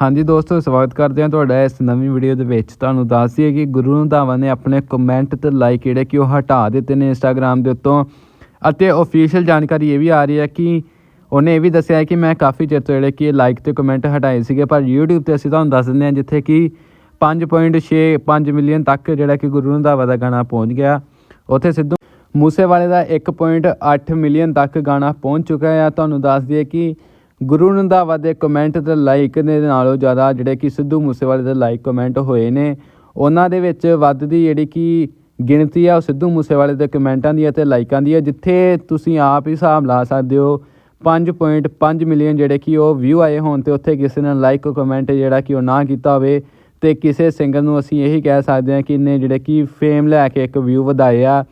ਹਾਂਜੀ ਦੋਸਤੋ, ਸਵਾਗਤ ਕਰਦੇ ਹਾਂ ਤੁਹਾਡਾ ਇਸ ਨਵੀਂ ਵੀਡੀਓ ਦੇ ਵਿੱਚ। ਤੁਹਾਨੂੰ ਦੱਸ ਦਈਏ ਕਿ ਗੁਰੂ ਰੰਧਾਵਾ ਨੇ ਆਪਣੇ ਕਮੈਂਟ ਤੇ ਲਾਈਕ ਜਿਹੜੇ ਕਿ ਉਹ ਹਟਾ ਦਿੱਤੇ ਨੇ ਇੰਸਟਾਗ੍ਰam ਦੇ ਉੱਤੋਂ। ਅਤੇ ਅਫੀਸ਼ੀਅਲ ਜਾਣਕਾਰੀ ਇਹ ਵੀ ਆ ਰਹੀ ਹੈ ਕਿ ਉਹਨੇ ਇਹ ਵੀ ਦੱਸਿਆ ਕਿ ਮੈਂ ਕਾਫੀ ਚਿਰ ਤੋਂ ਜਿਹੜੇ ਕਿ ਲਾਈਕ ਤੇ ਕਮੈਂਟ ਹਟਾਏ ਸੀਗੇ, ਪਰ YouTube ਤੇ ਅਸੀਂ ਤੁਹਾਨੂੰ ਦੱਸ ਦਿੰਦੇ ਹਾਂ ਜਿੱਥੇ ਕਿ 5.6 5 ਮਿਲੀਅਨ ਤੱਕ ਜਿਹੜਾ ਕਿ ਗੁਰੂ ਰੰਧਾਵਾ ਦਾ ਗਾਣਾ ਪਹੁੰਚ ਗਿਆ। ਉੱਥੇ ਸਿੱਧੂ ਮੂਸੇਵਾਲੇ ਦਾ 1.8 ਮਿਲੀਅਨ ਤੱਕ ਗਾਣਾ ਪਹੁੰਚ ਚੁੱਕਾ ਹੈ। ਤੁਹਾਨੂੰ ਦੱਸ ਦਈਏ ਕਿ ਗੁਰੂ ਰੰਧਾਵਾ ਦੇ ਕਮੈਂਟ ਤੇ ਲਾਈਕ ਦੇ ਨਾਲੋਂ ਜ਼ਿਆਦਾ ਜਿਹੜੇ ਕਿ ਸਿੱਧੂ ਮੂਸੇਵਾਲੇ ਦੇ ਲਾਈਕ ਕਮੈਂਟ ਹੋਏ ਨੇ, ਉਹਨਾਂ ਦੇ ਵਿੱਚ ਵੱਧਦੀ ਜਿਹੜੀ ਕਿ ਗਿਣਤੀ ਆ ਉਹ ਸਿੱਧੂ ਮੂਸੇਵਾਲੇ ਦੇ ਕਮੈਂਟਾਂ ਦੀ ਅਤੇ ਲਾਈਕਾਂ ਦੀ ਹੈ ਜਿੱਥੇ ਤੁਸੀਂ ਆਪ ਹੀ ਹਿਸਾਬ ਲਾ ਸਕਦੇ ਹੋ 5.5 ਮਿਲੀਅਨ ਜਿਹੜੇ ਕਿ ਉਹ ਵਿਊ ਆਏ ਹੋਣ ਤੇ ਉੱਥੇ ਕਿਸੇ ਨੇ ਲਾਈਕ ਕਮੈਂਟ ਜਿਹੜਾ ਕਿ ਉਹ ਨਾ ਕੀਤਾ ਹੋਵੇ ਤੇ ਕਿਸੇ ਸਿੰਗਰ ਨੂੰ ਅਸੀਂ ਇਹੀ ਕਹਿ ਸਕਦੇ ਹਾਂ ਕਿ ਇਹਨੇ ਜਿਹੜੇ ਕਿ ਫੇਮ ਲੈ ਕੇ ਇੱਕ ਵਿਊ ਵਧਾਏ ਆ।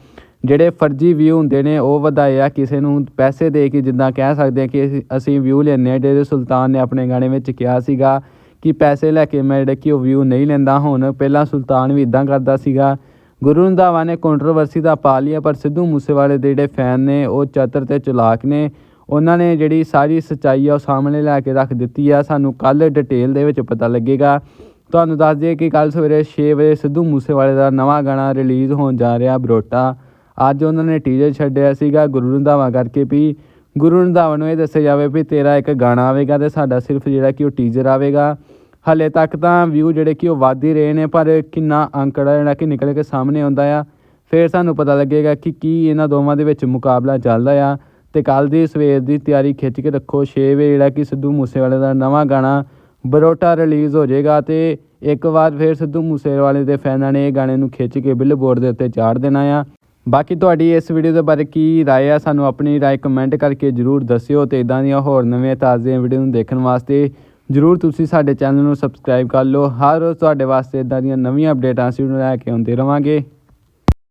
ਜਿਹੜੇ ਫਰਜ਼ੀ ਵਿਊ ਹੁੰਦੇ ਨੇ, ਉਹ ਵਧਾਏ ਆ। ਕਿਸੇ ਨੂੰ ਪੈਸੇ ਦੇ ਕੇ ਜਿੱਦਾਂ ਕਹਿ ਸਕਦੇ ਆ ਕਿ ਅਸੀਂ- ਵਿਊ ਲੈਂਦੇ ਆ। ਜਿਹੜੇ ਸੁਲਤਾਨ ਨੇ ਆਪਣੇ ਗਾਣੇ ਵਿੱਚ ਕਿਹਾ ਸੀਗਾ ਕਿ ਪੈਸੇ ਲੈ ਕੇ ਮੈਂ ਜਿਹੜੇ ਕਿ ਉਹ ਵਿਊ ਨਹੀਂ ਲੈਂਦਾ। ਹੁਣ ਪਹਿਲਾਂ ਸੁਲਤਾਨ ਵੀ ਇਦਾਂ ਕਰਦਾ ਸੀਗਾ। ਗੁਰੂ ਰੰਧਾਵਾ ਨੇ ਕੰਟਰੋਵਰਸੀ ਦਾ ਪਾ ਲਿਆ, ਪਰ ਸਿੱਧੂ ਮੂਸੇਵਾਲੇ ਦੇ ਜਿਹੜੇ ਫੈਨ ਨੇ, ਉਹ ਚਤਰ ਤੇ ਚਲਾਕ ਨੇ। ਉਹਨਾਂ ਨੇ ਜਿਹੜੀ ਸਾਰੀ ਸੱਚਾਈ ਆ ਉਹ ਸਾਹਮਣੇ ਲੈ ਕੇ ਰੱਖ ਦਿੱਤੀ ਆ। ਸਾਨੂੰ ਕੱਲ ਡਿਟੇਲ ਦੇ ਵਿੱਚ ਪਤਾ ਲੱਗੇਗਾ। ਤੁਹਾਨੂੰ ਦੱਸ ਦਈਏ ਕਿ ਕੱਲ ਸਵੇਰੇ 6 ਵਜੇ ਸਿੱਧੂ ਮੂਸੇਵਾਲੇ ਦਾ ਨਵਾਂ ਗਾਣਾ ਰਿਲੀਜ਼ ਹੋਣ ਜਾ ਰਿਹਾ ਬਰੋਟਾ। ਅੱਜ ਉਹਨਾਂ ਨੇ ਟੀਜ਼ਰ ਛੱਡਿਆ ਸੀਗਾ ਗੁਰੂ ਰੰਧਾਵਾ ਕਰਕੇ ਵੀ ਗੁਰੂ ਰੰਧਾਵਾ ਨੂੰ ਇਹ ਦੱਸਿਆ ਜਾਵੇ ਵੀ ਤੇਰਾ ਇੱਕ ਗਾਣਾ ਆਵੇਗਾ ਤੇ ਸਾਡਾ ਸਿਰਫ ਜਿਹੜਾ ਕਿ ਉਹ ਟੀਜ਼ਰ ਆਵੇਗਾ। ਹਲੇ ਤੱਕ ਤਾਂ ਵਿਊ ਜਿਹੜੇ ਕਿ ਉਹ ਵੱਧ ਹੀ ਰਹੇ ਨੇ, ਪਰ ਕਿੰਨਾ ਅੰਕੜਾ ਜਿਹੜਾ ਕਿ ਨਿਕਲ ਕੇ ਸਾਹਮਣੇ ਆਉਂਦਾ ਆ। ਫਿਰ ਸਾਨੂੰ ਪਤਾ ਲੱਗੇਗਾ ਕਿ ਕੀ ਇਹਨਾਂ ਦੋਵਾਂ ਦੇ ਵਿੱਚ ਮੁਕਾਬਲਾ ਚੱਲਦਾ ਆ। ਤੇ ਕੱਲ ਦੀ ਸਵੇਰ ਦੀ ਤਿਆਰੀ ਖਿੱਚ ਕੇ ਰੱਖੋ 6 ਵਜੇ ਜਿਹੜਾ ਕਿ ਸਿੱਧੂ ਮੂਸੇਵਾਲੇ ਦਾ ਨਵਾਂ ਗਾਣਾ ਬਰੋਟਾ ਰਿਲੀਜ਼ ਹੋ ਜਾਏਗਾ ਤੇ ਇੱਕ ਵਾਰ ਫਿਰ ਸਿੱਧੂ ਮੂਸੇਵਾਲੇ ਦੇ ਫੈਨਾਂ ਨੇ ਇਹ ਗਾਣੇ ਨੂੰ ਖਿੱਚ ਕੇ ਬਿਲਬੋਰਡ ਦੇ ਉੱਤੇ ਚਾੜ ਦੇਣਾ ਆ। ਬਾਕੀ ਤੁਹਾਡੀ ਇਸ ਵੀਡੀਓ ਦੇ ਬਾਰੇ ਕੀ رائے ਆ ਸਾਨੂੰ ਆਪਣੀ رائے ਕਮੈਂਟ ਕਰਕੇ ਜਰੂਰ ਦੱਸਿਓ ਤੇ ਇਦਾਂ ਦੀਆਂ ਹੋਰ ਨਵੇਂ ਤਾਜ਼ੀਆਂ ਵੀਡੀਓ ਨੂੰ ਦੇਖਣ ਵਾਸਤੇ ਜਰੂਰ ਤੁਸੀਂ ਸਾਡੇ ਚੈਨਲ ਨੂੰ ਸਬਸਕ੍ਰਾਈਬ ਕਰ ਲਓ ਹਰ ਰੋਜ਼ ਤੁਹਾਡੇ ਵਾਸਤੇ ਇਦਾਂ ਦੀਆਂ ਨਵੀਆਂ ਅਪਡੇਟਾਂ ਅਸੀਂ ਲੈ ਕੇ ਆਉਂਦੇ ਰਵਾਂਗੇ